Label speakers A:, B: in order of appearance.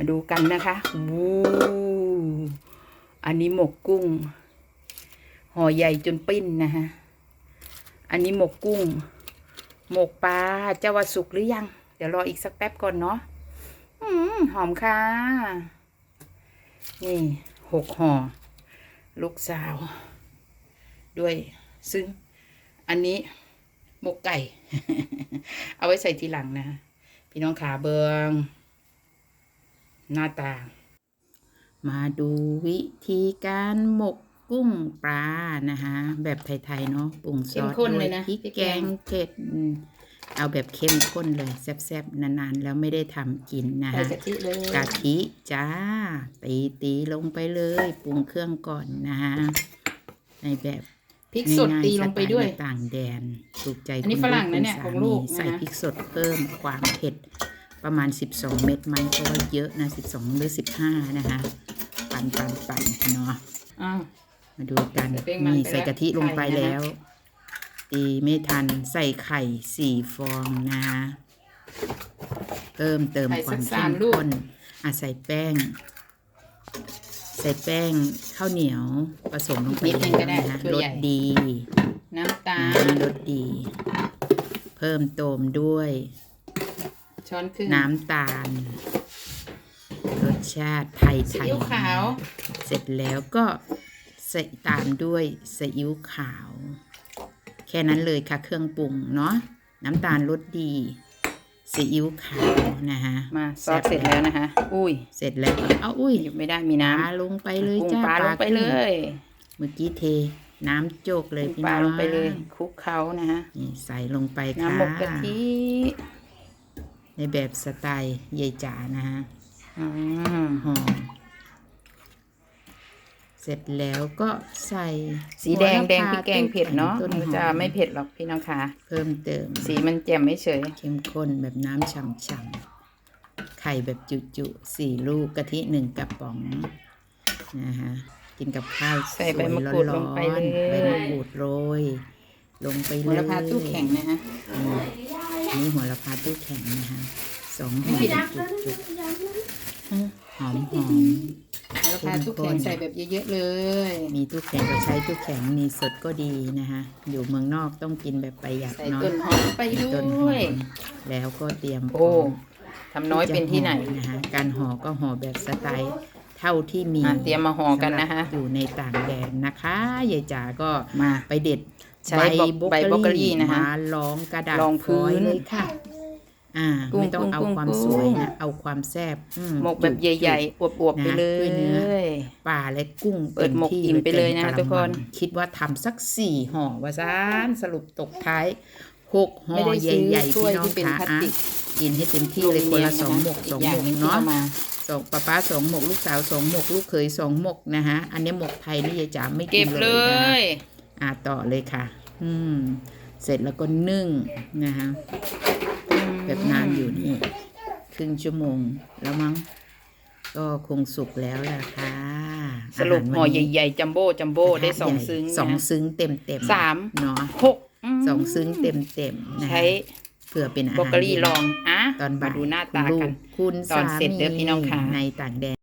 A: มาดูกันนะคะวูอันนี้หมกกุ้ง ห่อใหญ่จนปิ้นนะฮะ อันนี้หมกกุ้ง หมกปลาเจ้าว่าสุกหรือยัง เดี๋ยวรออีกสักแป๊บก่อนเนาะหอมค่ะ นี่หกห่อ ลูกสาว ด้วย ซึ่ง อันนี้หมกไก่ เอาไว้ใส่ทีหลังนะ พี่น้องขาเบิง หน้าตา มาดูวิธีการหมกกุ้งปลานะคะ แบบไทย ๆ เนาะปรุงซ
B: เข้
A: อ
B: ม
A: ส
B: ข้น
A: ด้ว
B: เลยยนะ
A: พริก
B: พริก
A: แก
B: แก
A: ง
B: ง
A: เผ็ดอืมเอาแบบเข้มข้นเลยแซ่บๆนานๆ แล้วไม่ได้ทำกินนะ
B: ใส่
A: คะ
B: กะทิเลย
A: กะทิจ้า ตีตีๆลงไปเลยปรุงเครื่องก่อนนะคะในแบบ
B: พริกสด
A: ง่ายๆ
B: ตีลงไปด้วย
A: สตล์ต่างแดนถูกใจ
B: อันนี้
A: คุณ
B: ฝรั่งนะเนี่ย
A: คุณ
B: ของลูก
A: สามีใส่
B: นะ
A: พริกสดเพิ่มความเผ็ด ประมาณ 12 เม็ดไหมเพราะว่าเยอะนะ 12 หรือ 15 นะคะ ปั่นปั่นปั่นเนาะ
B: อ้าว
A: มาดูกัน
B: ใส่แป้งมัน
A: นี่
B: ไป
A: ใส่กะทิลงไป
B: ไข่นะ
A: แล้วตีไม่ทันใส่ไข่สี่ฟองนะคะเพิ่มเติม
B: ไข่
A: ควา
B: สั
A: ม
B: ก
A: เข้
B: สาม
A: ม
B: ลูก
A: ข้นอะใส่แป้ง ใส่แป้งข้าวเหนียวผสมลงไป
B: นิดนึงก็ได้
A: นะคะ
B: ถ้วย
A: ร
B: ให
A: ส
B: ญ่
A: ดี
B: น้ำตา
A: น้ำ
B: ล
A: รสดี เพิ่มเติมด้วย
B: ช้อนครึ่ง
A: น้ำตาล รสชาติไทย
B: ซี
A: ไทย
B: อิ๊วขาว
A: เสร็จแล้วก็ใส่ตามด้วยซีอิ๊วขาว แค่นั้นเลยค่ะเครื่องปรุงเนาะน้ำตาลรสดีซีอิ๊วขาวนะคะ
B: มาซอสเสร็จแล้วนะคะ อุ้ย
A: เสร็จแล้วเอาอุ้ย
B: หยุดไม่ได้มี
A: ป
B: น้
A: ลาลงไปำเลย
B: กุ้ง
A: จ้า
B: ปลาลงไปเลย
A: เมื่อกี้เท น้ำโจกเลย
B: กุ้ง
A: พี่
B: ป
A: น้
B: ลา
A: อง
B: ลงไปเลยคลุกเคล้านะฮะ
A: นี่ใส่ลงไปค่ะ
B: น้ำหมกกะทิ
A: ในแบบสไตล์ยายจ๋านะฮะ
B: อืม
A: หอมเสร็จแล้วก็ใส่
B: สีแดง
A: หัว
B: แดง
A: ละ
B: พริกแกงเผ็ดเนาะ
A: ต้นหอ
B: จะไม่เผ็ดหรอกพี่น้องค่ะ
A: เพิ่มเติม
B: สีมันแจ่มไม่เฉย
A: เข้มข้นแบบน้ำฉ่ำๆไข่แบบจุๆสี่ลูกกะทิหนึ่งกระป๋องนะคะกินกับข้าว
B: ใส่
A: ส
B: ใบ
A: วย
B: มะ
A: ร้
B: กรูดลงไป
A: อน
B: เลย
A: ๆใบมะกรูดโรยลงไปเลย
B: หัวละพาตู้แข็งนะฮะ
A: อืม นี่หัวละพาตู้แข็งนะคะสองห่อจุกๆหอมหอม
B: หัวละพาตู้แข็งใส่แบบเยอะๆเลย
A: ๆมีตู้แข็งก็ใช้ตู้แข็งมีสดก็ดีนะคะ อยู่เมืองนอกต้องกินแบบประหยัด
B: ใส่
A: เนาะ
B: ต้นหอมไปด้
A: ต้นหอ
B: วย
A: มแล้วก็เตรียม
B: โอ้
A: พร้ม
B: ทำน้อยเป็นที่ไหน
A: นะคะการห่อก็ห่อแบบสไตล์เท่าที่มี
B: อะเตรียมมาห่อกันนะคะ
A: สำหรับอยู่ในต่างแดนนะคะยายจ๋าก็
B: มา
A: ไปเด็ด
B: ใช้ใบบรอกโคลีนะคะ
A: มาลองกระดาษ
B: รองพื้น
A: ฟยล์เลยค่ะ อ่า
B: กุ้ง
A: ไม่ต้องเอา
B: กุ้ง
A: ความ
B: กุ้ง
A: สวยนะเอาความแซ่บอื
B: หมกแบบใหญ่ๆอวบๆไปเล
A: นะด้วยเนื้อ
B: ย
A: ปลาและกุ้ง
B: เปิดหมกอิ่มไปเลยนะ
A: ต็ม
B: ทุกคน
A: ระมังคิดว่าทำสักสี่ห่อว่าซานสรุปตกท้ายหกห่อ
B: ไม่ได้
A: ใซื้
B: อ
A: หญ่ๆ
B: ถ้ว
A: พี่
B: ย
A: น้อง
B: ที่เป็น
A: ค่ะ
B: พลาส
A: อะ
B: ติก
A: กินให้เต็มที่เลยคนละสองหมกสองหมก
B: อีย่
A: เนาะ
B: ที่อมา
A: สองป้าป้าสองหมกลูกสาวสองหมกลูกเขยสองหมกนะฮะ อันนี้หมกไทยนี่ยายจ๋าไม่กิ
B: เก็
A: น
B: บ
A: เล
B: เลย
A: นะ
B: ย
A: อะต่อเลยค่ะ อืม เสร็จแล้วก็นึ่งนะฮะแบบนานอยู่นี่ครึ่งชั่วโมงแล้วมั้งก็คงสุกแล้วล่ะค่ะ
B: สรุปาาห่อ
A: วันนี้
B: ใหญ่ๆจัมโบ้จัมโบ้ได้สองซึ้ง
A: สอง
B: นะ
A: ซึ้งเต็มเต็มๆ
B: สาม
A: เนาะ
B: หกม
A: สองซึ้งเต็มเต็มๆนะ
B: ใช้
A: ฮะเผื่อเป็นอา
B: บรอก
A: หาร
B: โคลี
A: เย็น
B: ลองอะ
A: ตอนบ่าย
B: มาดูหน้า
A: คุณ
B: ตา
A: ลู
B: กัน
A: คุณ
B: ตอน
A: สา
B: เสร็จเด้อพี่น้องค่ะ
A: ในต่างแดน